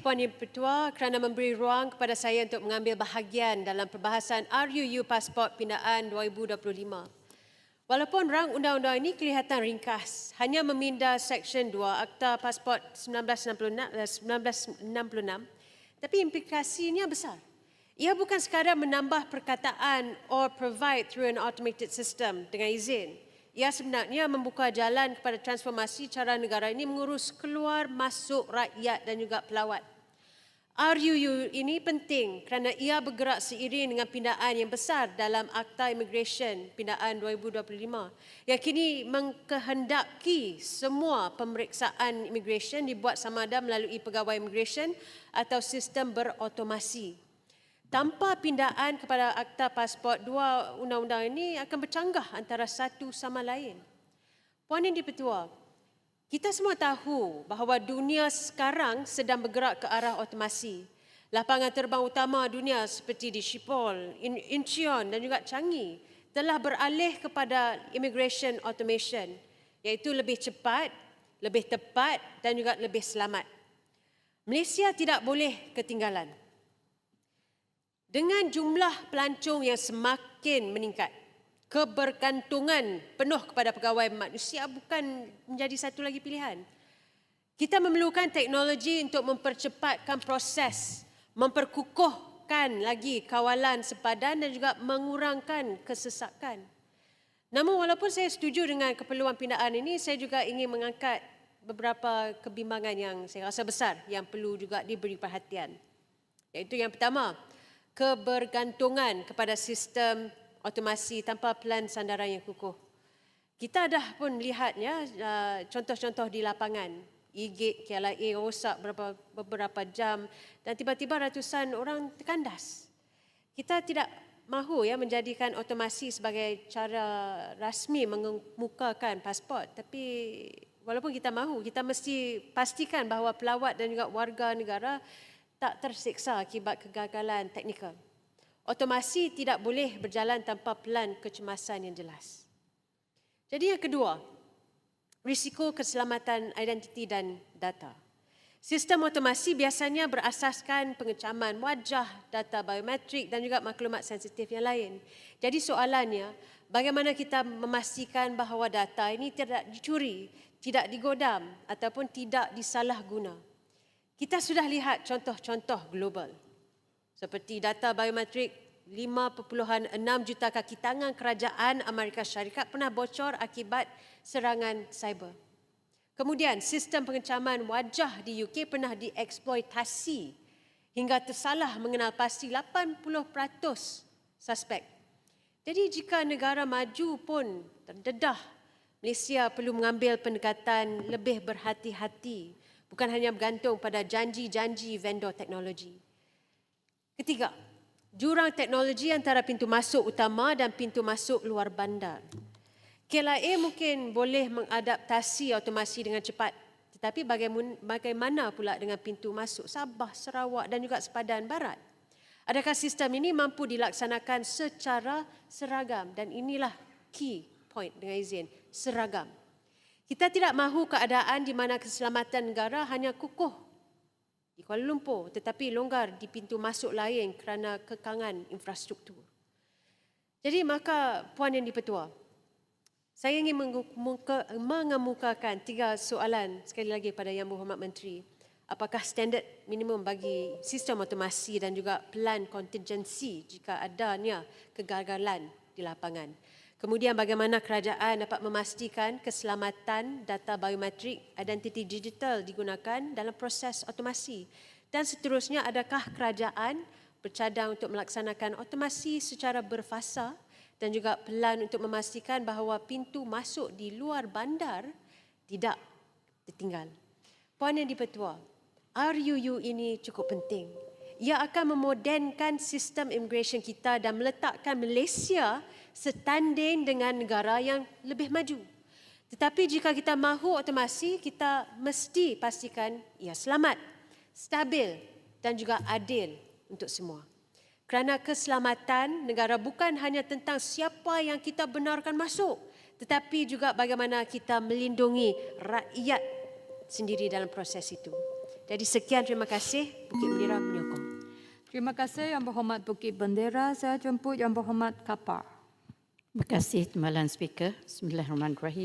Puan Ibu Ketua kerana memberi ruang kepada saya untuk mengambil bahagian dalam perbahasan RUU Pasport Pindaan 2025. Walaupun rang undang-undang ini kelihatan ringkas, hanya meminda Seksyen 2 Akta Pasport 1966, 1966 tapi implikasinya besar. Ia bukan sekadar menambah perkataan or provide through an automated system dengan izin. Ia sebenarnya membuka jalan kepada transformasi cara negara ini mengurus keluar masuk rakyat dan juga pelawat. RUU ini penting kerana ia bergerak seiring dengan pindaan yang besar dalam Akta Immigration Pindaan 2025 yang kini mengkehendaki semua pemeriksaan immigration dibuat sama ada melalui pegawai immigration atau sistem berotomasi. Tanpa pindaan kepada Akta Pasport, dua undang-undang ini akan bercanggah antara satu sama lain. Puan Yang Dipertua, kita semua tahu bahawa dunia sekarang sedang bergerak ke arah otomasi. Lapangan terbang utama dunia seperti di Schiphol, Incheon dan juga Changi telah beralih kepada immigration automation iaitu lebih cepat, lebih tepat dan juga lebih selamat. Malaysia tidak boleh ketinggalan. Dengan jumlah pelancong yang semakin meningkat, kebergantungan penuh kepada pegawai manusia bukan menjadi satu lagi pilihan. Kita memerlukan teknologi untuk mempercepatkan proses, memperkukuhkan lagi kawalan sepadan dan juga mengurangkan kesesakan. Namun walaupun saya setuju dengan keperluan pindaan ini, saya juga ingin mengangkat beberapa kebimbangan yang saya rasa besar yang perlu juga diberi perhatian. Iaitu yang pertama, kebergantungan kepada sistem otomasi tanpa plan sandaran yang kukuh. Kita dah pun lihatnya uh, contoh-contoh di lapangan. Igit KLIA rosak beberapa, beberapa jam dan tiba-tiba ratusan orang terkandas. Kita tidak mahu ya menjadikan otomasi sebagai cara rasmi mengemukakan pasport tapi walaupun kita mahu kita mesti pastikan bahawa pelawat dan juga warga negara tak tersiksa akibat kegagalan teknikal. Otomasi tidak boleh berjalan tanpa pelan kecemasan yang jelas. Jadi yang kedua, risiko keselamatan identiti dan data. Sistem otomasi biasanya berasaskan pengecaman wajah, data biometrik dan juga maklumat sensitif yang lain. Jadi soalannya, bagaimana kita memastikan bahawa data ini tidak dicuri, tidak digodam ataupun tidak disalahguna? Kita sudah lihat contoh-contoh global seperti data biometrik 5.6 juta kaki tangan kerajaan Amerika Syarikat pernah bocor akibat serangan cyber. Kemudian sistem pengecaman wajah di UK pernah dieksploitasi hingga tersalah mengenal pasti 80% suspek. Jadi jika negara maju pun terdedah, Malaysia perlu mengambil pendekatan lebih berhati-hati bukan hanya bergantung pada janji-janji vendor teknologi. Ketiga, jurang teknologi antara pintu masuk utama dan pintu masuk luar bandar. KLIA mungkin boleh mengadaptasi otomasi dengan cepat. Tetapi bagaimana pula dengan pintu masuk Sabah, Sarawak dan juga sepadan barat? Adakah sistem ini mampu dilaksanakan secara seragam? Dan inilah key point dengan izin, seragam. Kita tidak mahu keadaan di mana keselamatan negara hanya kukuh di Kuala Lumpur tetapi longgar di pintu masuk lain kerana kekangan infrastruktur. Jadi maka Puan Yang Dipertua, saya ingin mengemukakan tiga soalan sekali lagi pada Yang Berhormat Menteri. Apakah standard minimum bagi sistem otomasi dan juga plan kontingensi jika adanya kegagalan di lapangan? Kemudian bagaimana kerajaan dapat memastikan keselamatan data biometrik identiti digital digunakan dalam proses otomasi? Dan seterusnya, adakah kerajaan bercadang untuk melaksanakan otomasi secara berfasa dan juga pelan untuk memastikan bahawa pintu masuk di luar bandar tidak tertinggal? Puan Yang Dipertua, RUU ini cukup penting. Ia akan memodernkan sistem immigration kita dan meletakkan Malaysia setanding dengan negara yang lebih maju. Tetapi jika kita mahu otomasi, kita mesti pastikan ia selamat, stabil dan juga adil untuk semua. Kerana keselamatan negara bukan hanya tentang siapa yang kita benarkan masuk, tetapi juga bagaimana kita melindungi rakyat sendiri dalam proses itu. Jadi sekian terima kasih Bukit Bendera menyokong. Terima kasih Yang Berhormat Bukit Bendera. Saya jemput Yang Berhormat Kapar. Terima kasih Timbalan Speaker. Bismillahirrahmanirrahim.